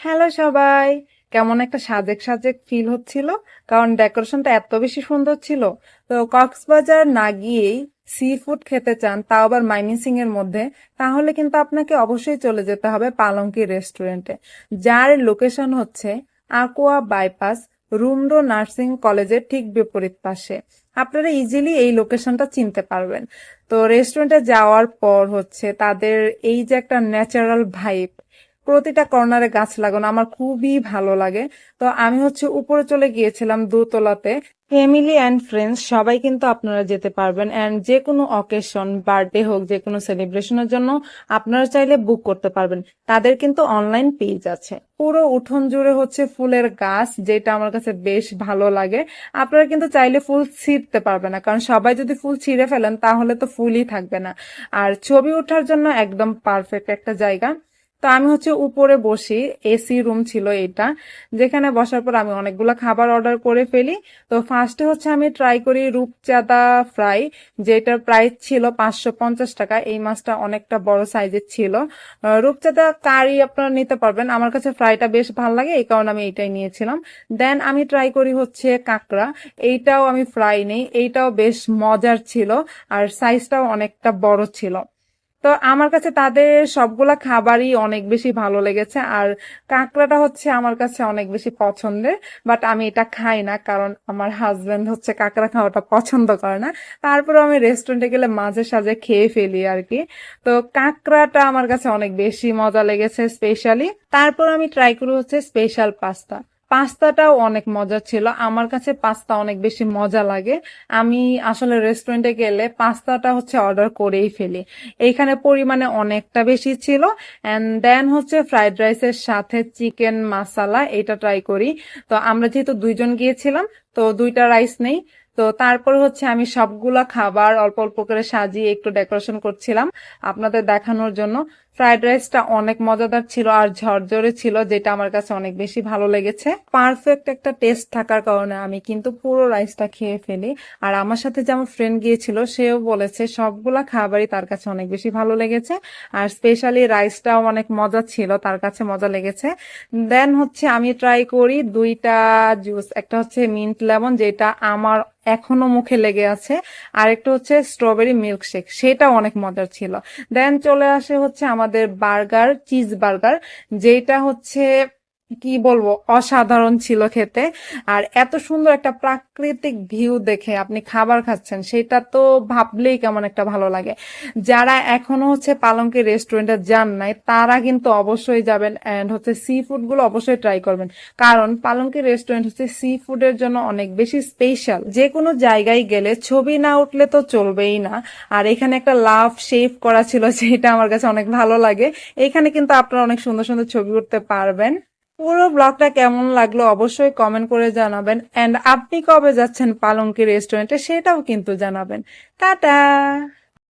Hello সবাই। কেমন একটা সাজেক সাজেক ফিল হচ্ছিল, কারণ ডেকোরেশনটা এত বেশি সুন্দর ছিল। তো কক্সবাজার না গিয়েই সি ফুড খেতে চান, তাও আবার মাইমিসিং এর মধ্যে, তাহলে কিন্তু আপনাকে অবশ্যই চলে যেতে হবে পালঙ্কি রেস্টুরেন্টে যার লোকেশন হচ্ছে আকোয়া বাইপাস রুমডো নার্সিং কলেজের ঠিক বিপরীত পাশে। আপনারা ইজিলি এই লোকেশনটা চিনতে পারবেন। তো রেস্টুরেন্টে যাওয়ার পর হচ্ছে তাদের এই যে একটা ন্যাচারাল ভাইব প্রতিটা কর্নারে গাছ লাগানো আমার খুবই ভালো লাগে। তো আমি হচ্ছে উপরে চলে গিয়েছিলাম দোতলাতে। ফ্যামিলি অ্যান্ড ফ্রেন্ডস সবাই কিন্তু আপনারা যেতে পারবেন। অ্যান্ড যে কোনো অকেশন বার্থডে হোক, যে কোনো সেলিব্রেশনের জন্য আপনারা চাইলে বুক করতে পারবেন। তাদের কিন্তু অনলাইন পেজ আছে। পুরো উঠোন জুড়ে হচ্ছে ফুলের গাছ, যেটা আমার কাছে বেশ ভালো লাগে। আপনারা কিন্তু চাইলে ফুল ছিঁড়তে পারবে না। কারণ সবাই যদি ফুল ছিঁড়ে ফেলেন, তাহলে তো ফুলই থাকবে না। আর ছবি ওঠার জন্য একদম পারফেক্ট একটা জায়গা। তো আমি হচ্ছে উপরে বসি এসি রুম ছিল এটা। যেখানে বসার পর আমি অনেকগুলো খাবার অর্ডার করে ফেলি। তো ফার্স্টে হচ্ছে আমি ট্রাই করি রূপচাঁদা ফ্রাই যেটার প্রাইস ছিল পাঁচশো পঞ্চাশ টাকা। এই মাছটা অনেকটা বড় সাইজের ছিল। রূপচাঁদা কারি আপনারা নিতে পারবেন। আমার কাছে ফ্রাইটা বেশ ভালো লাগে, এই কারণে আমি এইটাই নিয়েছিলাম। দেন আমি ট্রাই করি হচ্ছে কাঁকড়া। এইটাও আমি ফ্রাই নেই। এইটাও বেশ মজার ছিল, আর সাইজটাও অনেকটা বড় ছিল। তো আমার কাছে তাদের সবগুলা খাবারই অনেক বেশি ভালো লেগেছে। আর কাঁকড়াটা হচ্ছে আমার কাছে অনেক বেশি পছন্দের বাট আমি এটা খাই না, কারণ আমার হাজবেন্ড হচ্ছে কাঁকড়া খাওয়াটা পছন্দ করে না। তারপরে আমি রেস্টুরেন্টে গেলে মাঝে সাঝে খেয়ে ফেলি আর কি তো কাঁকড়াটা আমার কাছে অনেক বেশি মজা লেগেছে স্পেশালি তারপর আমি ট্রাই করি হচ্ছে স্পেশাল পাস্তা পাস্তাটাও অনেক মজা ছিল। আমার কাছে পাস্তা অনেক বেশি মজা লাগে। আমি আসলে রেস্টুরেন্টে গেলে পাস্তাটা হচ্ছে অর্ডার করেই ফেলি। এইখানে পরিমাণে অনেকটা বেশি ছিল। অ্যান্ড দেন হচ্ছে ফ্রাইড রাইসের সাথে চিকেন মাসালা এটা ট্রাই করি। তো আমরা যেহেতু দুইজন গিয়েছিলাম, তো দুইটা রাইস নেই। তো তারপর হচ্ছে আমি সবগুলা খাবার অল্প অল্প করে সাজিয়ে একটু ডেকোরেশন করছিলাম আপনাদের দেখানোর জন্য। ফ্রাইড রাইসটা অনেক মজাদার ছিল আর ঝরঝরে ছিল, যেটা আমার কাছে অনেক বেশি ভালো লেগেছে। পারফেক্ট একটা টেস্ট থাকার কারণে আমি কিন্তু পুরো রাইসটা খেয়ে ফেলি। আর আমার সাথে যে আমার ফ্রেন্ড গিয়েছিল, সেও বলেছে সবগুলা খাবারই তার কাছে অনেক বেশি ভালো লেগেছে। আর স্পেশালি রাইসটাও অনেক মজা ছিল, তার কাছে মজা লেগেছে। দেন হচ্ছে আমি ট্রাই করি দুইটা জুস, একটা হচ্ছে মিন্ট লেমন, যেটা আমার এখনও মুখে লেগে আছে। আর একটা হচ্ছে স্ট্রবেরি মিল্কশেক সেটা অনেক মজার ছিল। দেন চলে আসে হচ্ছে আমাদের বার্গার চিজ বার্গার যেটা হচ্ছে কি বলব, অসাধারণ ছিল খেতে। আর এত সুন্দর একটা প্রাকৃতিক ভিউ দেখে আপনি খাবার খাচ্ছেন, সেটা তো ভাবলেই কেমন একটা ভালো লাগে। যারা এখনও হচ্ছে পালঙ্কের রেস্টুরেন্টে যান নাই, তারা কিন্তু অবশ্যই যাবেন অ্যান্ড হচ্ছে সি ফুডগুলো অবশ্যই ট্রাই করবেন। কারণ পালঙ্কের রেস্টুরেন্ট হচ্ছে সি ফুডের জন্য অনেক বেশি স্পেশাল যে কোনো জায়গায় গেলে ছবি না উঠলে তো চলবেই না। আর এখানে একটা লাভ শেভ করা ছিল যেটা আমার কাছে অনেক ভালো লাগে। এখানে কিন্তু আপনারা অনেক সুন্দর সুন্দর ছবি উঠতে পারবেন। পুরো ব্লগটা কেমন লাগল অবশ্যই কমেন্ট করে জানাবেন। এন্ড আপনি কবে যাচ্ছেন পালঙ্কি রেস্টুরেন্টে সেটাও কিন্তু জানাবেন। টাটা!